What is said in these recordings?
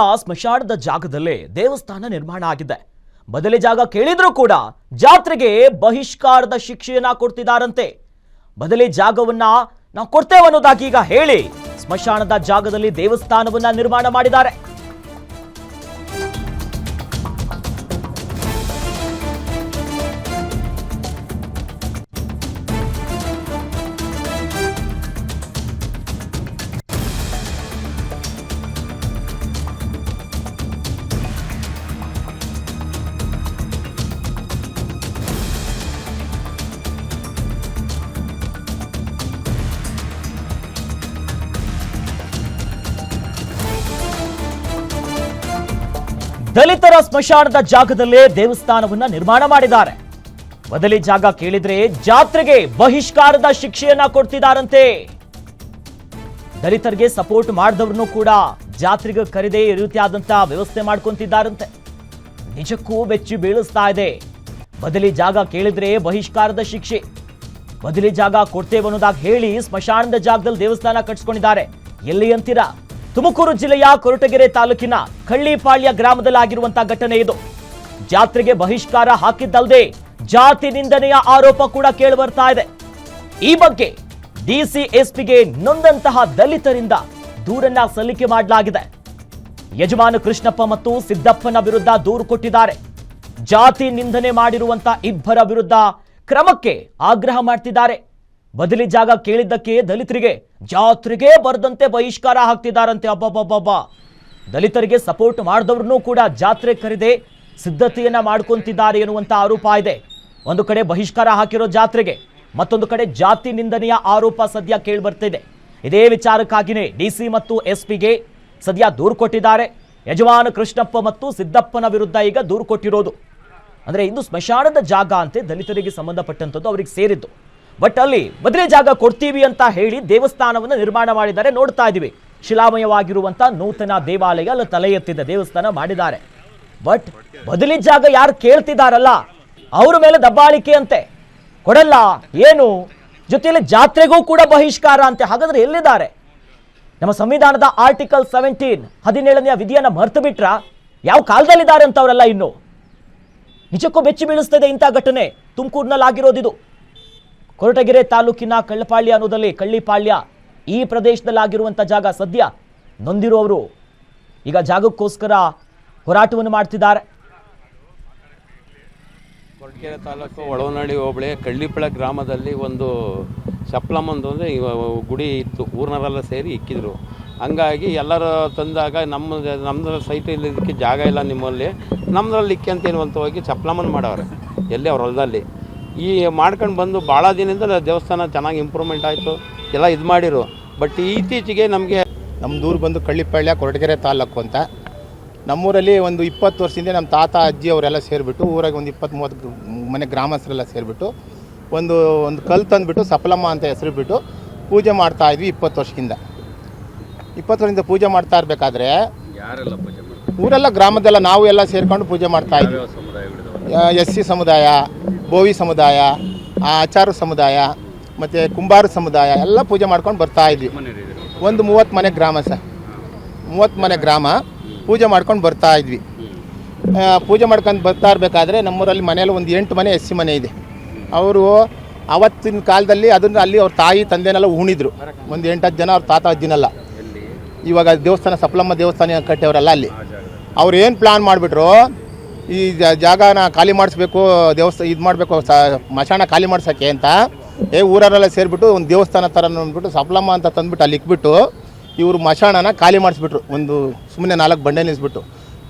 ಸ್ಮಶಾನದ ಜಾಗದಲ್ಲೇ ದೇವಸ್ಥಾನ ನಿರ್ಮಾಣ ಆಗಿದೆ. ಬದಲಿ ಜಾಗ ಕೇಳಿದ್ರೂ ಕೂಡ ಜಾತ್ರೆಗೆ ಬಹಿಷ್ಕಾರದ ಶಿಕ್ಷೆಯನ್ನ ಕೊಡ್ತಿದಾರಂತೆ. ಬದಲಿ ಜಾಗವನ್ನ ನಾವು ಕೊಡ್ತೇವೆ ಅನ್ನೋದಾಗಿ ಈಗ ಹೇಳಿ ಸ್ಮಶಾನದ ಜಾಗದಲ್ಲಿ ದೇವಸ್ಥಾನವನ್ನ ನಿರ್ಮಾಣ ಮಾಡಿದ್ದಾರೆ. ದಲಿತರ ಸ್ಮಶಾನದ ಜಾಗದಲ್ಲೇ ದೇವಸ್ಥಾನವನ್ನ ನಿರ್ಮಾಣ ಮಾಡಿದ್ದಾರೆ. ಬದಲಿ ಜಾಗ ಕೇಳಿದ್ರೆ ಜಾತ್ರೆಗೆ ಬಹಿಷ್ಕಾರದ ಶಿಕ್ಷೆಯನ್ನ ಕೊಡ್ತಿದಾರಂತೆ. ದಲಿತರಿಗೆ ಸಪೋರ್ಟ್ ಮಾಡಿದವ್ರನ್ನು ಕೂಡ ಜಾತ್ರೆಗೆ ಕರೆದೇ ರೀತಿಯಾದಂತಹ ರೀತಿಯಾದಂತ ವ್ಯವಸ್ಥೆ ಮಾಡ್ಕೊಂತಿದ್ದಾರಂತೆ. ನಿಜಕ್ಕೂ ಬೆಚ್ಚಿ ಬೀಳಿಸ್ತಾ ಇದೆ. ಬದಲಿ ಜಾಗ ಕೇಳಿದ್ರೆ ಬಹಿಷ್ಕಾರದ ಶಿಕ್ಷೆ. ಬದಲಿ ಜಾಗ ಕೊಡ್ತೇವೆ ಅನ್ನೋದಾಗಿ ಹೇಳಿ ಸ್ಮಶಾನದ ಜಾಗದಲ್ಲಿ ದೇವಸ್ಥಾನ ಕಟ್ಸ್ಕೊಂಡಿದ್ದಾರೆ. ಎಲ್ಲಿ ಅಂತೀರಾ? ತುಮಕೂರು ಜಿಲ್ಲೆಯ ಕೊರಟಗೆರೆ ತಾಲೂಕಿನ ಕಳ್ಳಿಪಾಳ್ಯ ಗ್ರಾಮದಲ್ಲಿ ಆಗಿರುವಂತಹ ಘಟನೆ ಇದು. ಜಾತ್ರೆಗೆ ಬಹಿಷ್ಕಾರ ಹಾಕಿದ್ದಲ್ಲದೆ ಜಾತಿ ನಿಂದನೆಯ ಆರೋಪ ಕೂಡ ಕೇಳಿ ಬರ್ತಾ ಇದೆ. ಈ ಬಗ್ಗೆ ಡಿಸಿ ಎಸ್ಪಿಗೆ ನೊಂದಂತಹ ದಲಿತರಿಂದ ದೂರನ್ನ ಸಲ್ಲಿಕೆ ಮಾಡಲಾಗಿದೆ. ಯಜಮಾನ ಕೃಷ್ಣಪ್ಪ ಮತ್ತು ಸಿದ್ದಪ್ಪನ ವಿರುದ್ಧ ದೂರು ಕೊಟ್ಟಿದ್ದಾರೆ. ಜಾತಿ ನಿಂದನೆ ಮಾಡಿರುವಂತಹ ಇಬ್ಬರ ವಿರುದ್ಧ ಕ್ರಮಕ್ಕೆ ಆಗ್ರಹ ಮಾಡ್ತಿದ್ದಾರೆ. ಬದಲಿ ಜಾಗ ಕೇಳಿದ್ದಕ್ಕೆ ದಲಿತರಿಗೆ, ಜಾತ್ರೆಗೆ ಬರದಂತೆ ಬಹಿಷ್ಕಾರ ಹಾಕ್ತಿದ್ದಾರಂತೆ ಅಬ್ಬಬ್ಬಬ್ಬ ದಲಿತರಿಗೆ ಸಪೋರ್ಟ್ ಮಾಡಿದವ್ರನ್ನೂ ಕೂಡ ಜಾತ್ರೆ ಕರೆದೆ ಸಿದ್ಧತೆಯನ್ನ ಮಾಡ್ಕೊಂತಿದ್ದಾರೆ ಎನ್ನುವಂತ ಆರೋಪ ಇದೆ. ಒಂದು ಕಡೆ ಬಹಿಷ್ಕಾರ ಹಾಕಿರೋ ಜಾತ್ರೆಗೆ, ಮತ್ತೊಂದು ಕಡೆ ಜಾತಿ ನಿಂದನೆಯ ಆರೋಪ ಸದ್ಯ ಕೇಳಿ ಬರ್ತಿದೆ ಇದೇ ವಿಚಾರಕ್ಕಾಗಿಯೇ ಡಿಸಿ ಮತ್ತು ಎಸ್ಪಿಗೆ ಸದ್ಯ ದೂರು ಕೊಟ್ಟಿದ್ದಾರೆ. ಯಜಮಾನ ಕೃಷ್ಣಪ್ಪ ಮತ್ತು ಸಿದ್ದಪ್ಪನ ವಿರುದ್ಧ ಈಗ ದೂರು ಕೊಟ್ಟಿರೋದು. ಅಂದ್ರೆ ಇಂದು ಸ್ಮಶಾನದ ಜಾಗ ಅಂತೆ ದಲಿತರಿಗೆ ಸಂಬಂಧಪಟ್ಟಂಥದ್ದು ಅವರಿಗೆ ಸೇರಿದ್ದು. ಬಟ್ ಅಲ್ಲಿ ಬದಲಿ ಜಾಗ ಕೊಡ್ತೀವಿ ಅಂತ ಹೇಳಿ ದೇವಸ್ಥಾನವನ್ನು ನಿರ್ಮಾಣ ಮಾಡಿದ್ದಾರೆ, ನೋಡ್ತಾ ಇದೀವಿ ಶಿಲಾಮಯವಾಗಿರುವಂತ ನೂತನ ದೇವಾಲಯ ಅಲ್ಲಿ ತಲೆ ಎತ್ತಿದ ದೇವಸ್ಥಾನ ಮಾಡಿದ್ದಾರೆ. ಬಟ್ ಬದಲಿ ಜಾಗ ಯಾರು ಕೇಳ್ತಿದಾರಲ್ಲ, ಅವ್ರ ಮೇಲೆ ದಬ್ಬಾಳಿಕೆ ಅಂತೆ. ಕೊಡಲ್ಲ, ಏನು? ಜೊತೆಯಲ್ಲಿ ಜಾತ್ರೆಗೂ ಕೂಡ ಬಹಿಷ್ಕಾರ ಅಂತೆ. ಹಾಗಾದ್ರೆ ಎಲ್ಲಿದ್ದಾರೆ? ನಮ್ಮ ಸಂವಿಧಾನದ ಆರ್ಟಿಕಲ್ ಸೆವೆಂಟೀನ್ ಹದಿನೇಳನೆಯ ವಿಧಿಯನ್ನ ಮರೆತು ಬಿಟ್ರ? ಯಾವ ಕಾಲದಲ್ಲಿದ್ದಾರೆ ಅಂತವರೆಲ್ಲ ಇನ್ನು? ನಿಜಕ್ಕೂ ಬೆಚ್ಚಿ ಬೀಳಿಸ್ತದೆ ಇಂಥ ಘಟನೆ. ತುಮಕೂರಿನಲ್ಲಿ ಆಗಿರೋದಿದು ಕೊರಟಗೆರೆ ತಾಲೂಕಿನ ಕಳ್ಳಪಾಳ್ಯ ಅನ್ನೋದಲ್ಲಿ ಕಳ್ಳಿಪಾಳ್ಯ ಈ ಪ್ರದೇಶದಲ್ಲಿ ಆಗಿರುವಂಥ ಜಾಗ ಸದ್ಯ ನೊಂದಿರುವವರು ಈಗ ಜಾಗಕ್ಕೋಸ್ಕರ ಹೋರಾಟವನ್ನು ಮಾಡ್ತಿದ್ದಾರೆ. ಕೊರಟಗೆರೆ ತಾಲೂಕು ಒಳವನಹಳ್ಳಿ ಹೋಬಳಿ ಕಳ್ಳಿಪಳ ಗ್ರಾಮದಲ್ಲಿ ಒಂದು ಚಪ್ಪಲಮ್ಮಂದು ಅಂದರೆ ಗುಡಿ ಇತ್ತು. ಊರ್ನವರೆಲ್ಲ ಸೇರಿ ಇಕ್ಕಿದ್ರು. ಹಂಗಾಗಿ ಎಲ್ಲರೂ ತಂದಾಗ ನಮ್ಮ ನಮ್ಮದ್ರ ಸೈಟ್ ಇಲ್ಲದಕ್ಕೆ ಜಾಗ ಇಲ್ಲ ನಿಮ್ಮಲ್ಲಿ. ನಮ್ಮದ್ರಲ್ಲಿ ಇಕ್ಕಿ ಅಂತ ಹೋಗಿ ಚಪ್ಪಲಮ್ಮನ ಮಾಡವ್ರೆ ಎಲ್ಲಿ ಅವ್ರ ಹೊಲದಲ್ಲಿ. ಈ ಮಾಡ್ಕೊಂಡು ಬಂದು ಭಾಳ ದಿನದಿಂದ ದೇವಸ್ಥಾನ ಚೆನ್ನಾಗಿ ಇಂಪ್ರೂವ್ಮೆಂಟ್ ಆಯಿತು. ಎಲ್ಲ ಇದು ಮಾಡಿರು. ಬಟ್ ಇತ್ತೀಚೆಗೆ ನಮಗೆ ನಮ್ಮ ದೂರು ಬಂದು ಕಳ್ಳಿಪಾಳ್ಯ ಕೊರಟಗೆರೆ ತಾಲೂಕು ಅಂತ. ನಮ್ಮೂರಲ್ಲಿ ಒಂದು ಇಪ್ಪತ್ತು ವರ್ಷದಿಂದ ನಮ್ಮ ತಾತ ಅಜ್ಜಿ ಅವರೆಲ್ಲ ಸೇರಿಬಿಟ್ಟು ಊರಾಗ ಒಂದು ಇಪ್ಪತ್ತು ಮೂವತ್ತು ಮನೆ ಗ್ರಾಮಸ್ಥರೆಲ್ಲ ಸೇರಿಬಿಟ್ಟು ಒಂದು ಒಂದು ಕಲ್ಲು ತಂದುಬಿಟ್ಟು ಸಫಲಮ್ಮ ಅಂತ ಹೆಸರು ಬಿಟ್ಟು ಪೂಜೆ ಮಾಡ್ತಾ ಇದ್ವಿ ಇಪ್ಪತ್ತು ವರ್ಷದಿಂದ. ಇಪ್ಪತ್ತು ವರ್ಷದಿಂದ ಪೂಜೆ ಮಾಡ್ತಾ ಇರಬೇಕಾದ್ರೆ ಯಾರೆಲ್ಲ ಪೂಜೆ ಮಾಡ್ತಾರೆ? ಊರೆಲ್ಲ ಗ್ರಾಮದೆಲ್ಲ ನಾವು ಎಲ್ಲ ಸೇರಿಕೊಂಡು ಪೂಜೆ ಮಾಡ್ತಾ ಇದ್ವಿ. ಎಸ್ ಸಿ ಸಮುದಾಯ ಬೋವಿ ಸಮುದಾಯ ಆಚಾರ ಸಮುದಾಯ, ಮತ್ತು ಕುಂಬಾರ ಸಮುದಾಯ ಎಲ್ಲ ಪೂಜೆ ಮಾಡ್ಕೊಂಡು ಬರ್ತಾ ಇದ್ವಿ. ಒಂದು ಮೂವತ್ತು ಮನೆ ಗ್ರಾಮ ಸರ್. ಮೂವತ್ತು ಮನೆ ಗ್ರಾಮ ಪೂಜೆ ಮಾಡ್ಕೊಂಡು ಬರ್ತಾ ಇದ್ವಿ. ಪೂಜೆ ಮಾಡ್ಕೊಂಡು ಬರ್ತಾ ಇರಬೇಕಾದ್ರೆ ನಮ್ಮೂರಲ್ಲಿ ಮನೆಯಲ್ಲಿ ಒಂದು ಎಂಟು ಮನೆ ಎಸ್ ಸಿ ಮನೆ ಇದೆ. ಅವರು ಅವತ್ತಿನ ಕಾಲದಲ್ಲಿ ಅದನ್ನು ಅಲ್ಲಿ ಅವ್ರ ತಾಯಿ ತಂದೆನೆಲ್ಲ ಉಣಿದ್ರು ಒಂದು ಎಂಟು ಹತ್ತು ಜನ, ಅವ್ರ ತಾತ ಅಜ್ಜಿನೆಲ್ಲ ಇವಾಗ ದೇವಸ್ಥಾನ ಸಪ್ಲಮ್ಮ ದೇವಸ್ಥಾನ ಕಟ್ಟೆಯವರಲ್ಲ ಅಲ್ಲಿ. ಅವ್ರು ಏನು ಪ್ಲಾನ್ ಮಾಡಿಬಿಟ್ರು? ಈ ಜಾಗನ ಖಾಲಿ ಮಾಡಿಸ್ಬೇಕು ದೇವಸ್ಥಾನ ಇದು ಮಾಡಬೇಕು ಮಶಾನ ಖಾಲಿ ಮಾಡ್ಸೋಕ್ಕೆ ಅಂತ, ಏ ಊರವರೆಲ್ಲ ಸೇರಿಬಿಟ್ಟು ಒಂದು ದೇವಸ್ಥಾನ ಥರ ಅಂದ್ಬಿಟ್ಟು ಸಪ್ಲಮ್ಮ ಅಂತ ತಂದ್ಬಿಟ್ಟು ಅಲ್ಲಿ ಇಕ್ಬಿಟ್ಟು ಇವರು ಮಶಾಣನ ಖಾಲಿ ಮಾಡಿಸ್ಬಿಟ್ರು, ಒಂದು ಸುಮ್ಮನೆ ನಾಲ್ಕು ಬಂಡೆ ನಿಲ್ಲಿಸ್ಬಿಟ್ಟು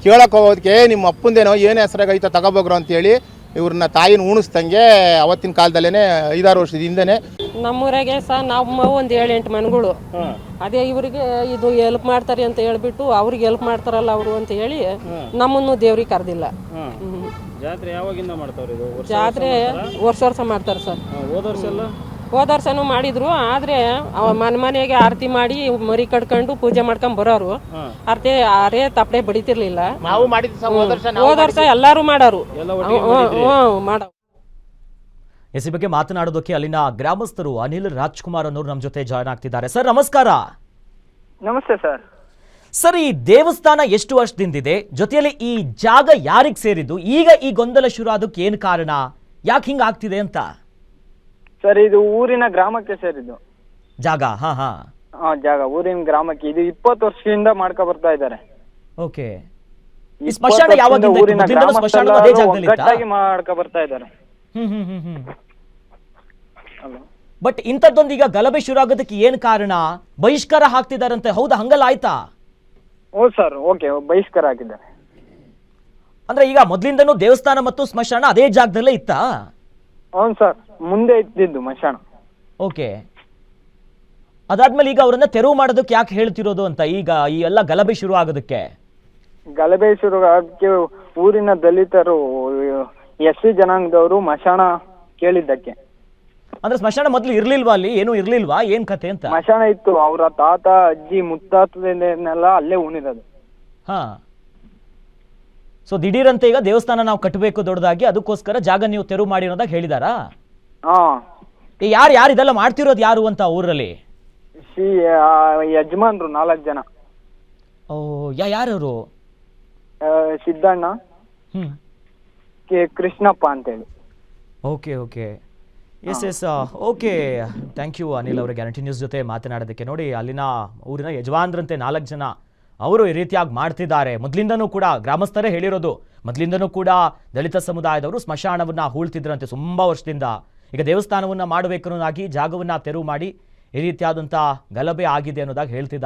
ಕೇಳೋಕೆ ಹೋಗೋದಕ್ಕೆ ನಿಮ್ಮ ಅಪ್ಪಂದೇನೋ ಏನು ಹೆಸರಾಗೈತೋ ತಗೋಬೋಗ್ರು ಅಂತೇಳಿ ಇವ್ರನ್ನ ತಾಯಿನ ಉಣಿಸ್ದಂಗೆ ಅವತ್ತಿನ ಕಾಲದಲ್ಲೇ ಐದಾರು ವರ್ಷದ ಹಿಂದೆನೆ ನಮ್ಮೂರಾಗೆ ಸಹ ನಮ್ಮ ಒಂದು ಏಳೆಂಟು ಮನೆಗಳು. ಅದೇ ಇವರಿಗೆ ಇದು ಹೆಲ್ಪ್ ಮಾಡ್ತಾರೆ ಅಂತ ಹೇಳ್ಬಿಟ್ಟು ಅವ್ರಿಗೆ ಹೆಲ್ಪ್ ಮಾಡ್ತಾರಲ್ಲ ಅವರು ಅಂತ ಹೇಳಿ ನಮ್ಮನ್ನು ದೇವ್ರಿಗೆ ಕರೆದಿಲ್ಲ. ಜಾತ್ರೆ ಯಾವಾಗಿಂದ ಮಾಡ್ತಾವ್ರಿ ಇದು? ವರ್ಷ ಜಾತ್ರೆ ವರ್ಷ ವರ್ಷ ಮಾಡ್ತಾರೆ ಸರ್. ಹೋದ ವರ್ಷ ಎಲ್ಲ? ಹೋದ ವರ್ಷನೂ ಮಾಡಿದ್ರು ಆದ್ರೆ ಮನ್ ಮನೆ ಮನೆಗೆ ಆರತಿ ಮಾಡಿ ಮರಿ ಕಟ್ಕೊಂಡು ಪೂಜೆ ಮಾಡ್ಕೊಂಡ್ ಬರೋರು. ಆರತಿ ಆರೇ ತಪ್ಪಡೆ ಬಡಿತಿರ್ಲಿಲ್ಲ. ನಾವು ಮಾಡಿದ್ದು ಹೋದ ವರ್ಷ ಎಲ್ಲಾರು ಮಾಡೋರು. ಮಾಡ ಎಸ್ ಈ ಬಗ್ಗೆ ಮಾತನಾಡೋದಕ್ಕೆ ಅಲ್ಲಿನ ಗ್ರಾಮಸ್ಥರು ಅನಿಲ್ ರಾಜ್ಕುಮಾರ್ ಅನ್ನೋರು ನಮ್ಮ ಜೊತೆ ಜಾಯ್ನ್ ಆಗ್ತಿದ್ದಾರೆ. ಸರ್ ನಮಸ್ಕಾರ. ನಮಸ್ತೆ ಸರ್. ಸರ್ ಈ ದೇವಸ್ಥಾನ ಎಷ್ಟು ವರ್ಷದಿಂದಿದೆ? ಜೊತೆಯಲ್ಲಿ ಈ ಜಾಗ ಯಾರಿಗೆ ಸೇರಿದ್ದು? ಈಗ ಈ ಗೊಂದಲ ಶುರು ಆದಕ್ಕೆ ಏನು ಕಾರಣ? ಯಾಕೆ ಹಿಂಗಾಗ್ತಿದೆ ಅಂತ? ಸರ್ ಇದು ಊರಿನ ಗ್ರಾಮಕ್ಕೆ ಸೇರಿದ್ದು ಜಾಗ ಹಾ ಹಾ. ಆ ಜಾಗ ಊರಿನ ಗ್ರಾಮಕ್ಕೆ. ಇದು ಇಪ್ಪತ್ತು ವರ್ಷದಿಂದ ಮಾಡ್ಕೊ ಬರ್ತಾ ಇದ್ದಾರೆ. ಓಕೆ. ಈ ಸ್ಮಶಾನ ಯಾವಾಗಿಂದ ಇತ್ತು? ಊರಿನ ಮೊದ್ಲಿಂದಲೂ ಸ್ಮಶಾನ ಅದೇ ಜಾಗದಲ್ಲಿ ಇತ್ತಾ? ಒಗ್ಗಟ್ಟಾಗಿ ಮಾಡ್ಕೊ ಬರ್ತಾ ಇದ್ದಾರೆ. ಹ್ಮ್ ಹ್ಮ್ ಹ್ಮ್ ಹ್ಮ್. ಅಲ್ವಾ? ಬಟ್ ಇಂಥದ್ದೊಂದು ಈಗ ಗಲಭೆ ಶುರು ಆಗೋದಕ್ಕೆ ಏನು ಕಾರಣ? ಬಹಿಷ್ಕಾರ ಹಾಕ್ತಿದಾರಂತೆ ಹೌದಾ ಹಂಗಲ್ಲ ಆಯ್ತಾ? ಓ ಸರ್ ಓಕೆ ಬಹಿಷ್ಕಾರ ಹಾಕಿದ್ದಾರೆ. ಅಂದ್ರೆ ಈಗ ಮೊದ್ಲಿಂದನೂ ದೇವಸ್ಥಾನ ಮತ್ತು ಸ್ಮಶಾನ ಅದೇ ಜಾಗದಲ್ಲೇ ಇತ್ತಾ? ಹೌದು ಸರ್ ಮುಂದೆ ಇದ್ದಿದ್ದು ಮಶಾಣ ಓಕೆ ಅದಾದ್ಮೇಲೆ ಈಗ ಅವರನ್ನ ತೆರವು ಮಾಡೋದಕ್ಕೆ ಯಾಕೆ ಹೇಳ್ತಿರೋದು ಅಂತ ಈಗ ಈ ಎಲ್ಲ ಗಲಭೆ ಶುರು ಆಗೋದಕ್ಕೆ? ಗಲಭೆ ಶುರು ಆಗಕ್ಕೆ ಊರಿನ ದಲಿತರು ಎಸ್ ಸಿ ಜನಾಂಗದವರು ಮಶಾಣ ಕೇಳಿದ್ದಕ್ಕೆ. ಅಂದ್ರೆ ಸ್ಮಶಾನ ಮೊದ್ಲು ಇರ್ಲಿಲ್ವಾ ಅಲ್ಲಿ? ಏನು ಇರ್ಲಿಲ್ವಾ? ಏನ್ ಕತೆ ಅಂತ? ಮಶಾಣ ಇತ್ತು. ಅವರ ತಾತ ಅಜ್ಜಿ ಮುತ್ತಾತನೆಲ್ಲ ಅಲ್ಲೇ ಉಣಿರೋದು ಹಾ. ಸೊ ದಿಢೀರಂತೆ ಈಗ ದೇವಸ್ಥಾನ ನಾವು ಕಟ್ಟಬೇಕು ದೊಡ್ಡದಾಗಿ ಅದಕ್ಕೋಸ್ಕರ ಜಾಗ ನೀವು ತೆರವು ಮಾಡಿ ಅನ್ನೋದಾಗ ಹೇಳಿದಾರಾ? ಹಾ. ಯಾರು ಯಾರು ಇದೆಲ್ಲ ಮಾಡ್ತಿರೋದು ಯಾರು ಅಂತ ಊರಲ್ಲಿ? ಶ್ರೀ ಆ, ಯಜಮಾನ್ರು ನಾಲ್ಕು ಜನ. ಓ ಯಾ ಯಾರವರು? ಆ, ಸಿದ್ದಣ್ಣ. ಹ್ಮ್. ಕೆ ಕೃಷ್ಣಪ್ಪ ಅಂತೇಳಿ. Okay okay. Yes yes okay. Thank you Anil ಅವರ ಗ್ಯಾರಂಟಿ ನ್ಯೂಸ್ ಜೊತೆ ಮಾತನಾಡೋದಕ್ಕೆ. ನೋಡಿ ಅಲ್ಲಿನ ಊರಿನ ಯಜಮಾನ್ರಂತೆ ನಾಲ್ಕು ಜನ. ಅವರು ಈ ರೀತಿಯಾಗಿ ಮಾಡ್ತಿದ್ದಾರೆ. ಮೊದಲಿಂದನೂ ಕೂಡ ಗ್ರಾಮಸ್ಥರೇ ಹೇಳಿರೋದು, ಮೊದಲಿಂದನೂ ಕೂಡ ದಲಿತ ಸಮುದಾಯದವರು ಸ್ಮಶಾನವನ್ನ ಹೂಳ್ತಿದ್ರಂತೆ ತುಂಬ ವರ್ಷದಿಂದ. ಈಗ ದೇವಸ್ಥಾನವನ್ನ ಮಾಡಬೇಕನ್ನೋದಾಗಿ ಜಾಗವನ್ನು ತೆರವು ಮಾಡಿ ಈ ರೀತಿಯಾದಂಥ ಗಲಭೆ ಆಗಿದೆ ಅನ್ನೋದಾಗಿ ಹೇಳ್ತಿದ್ದಾರೆ.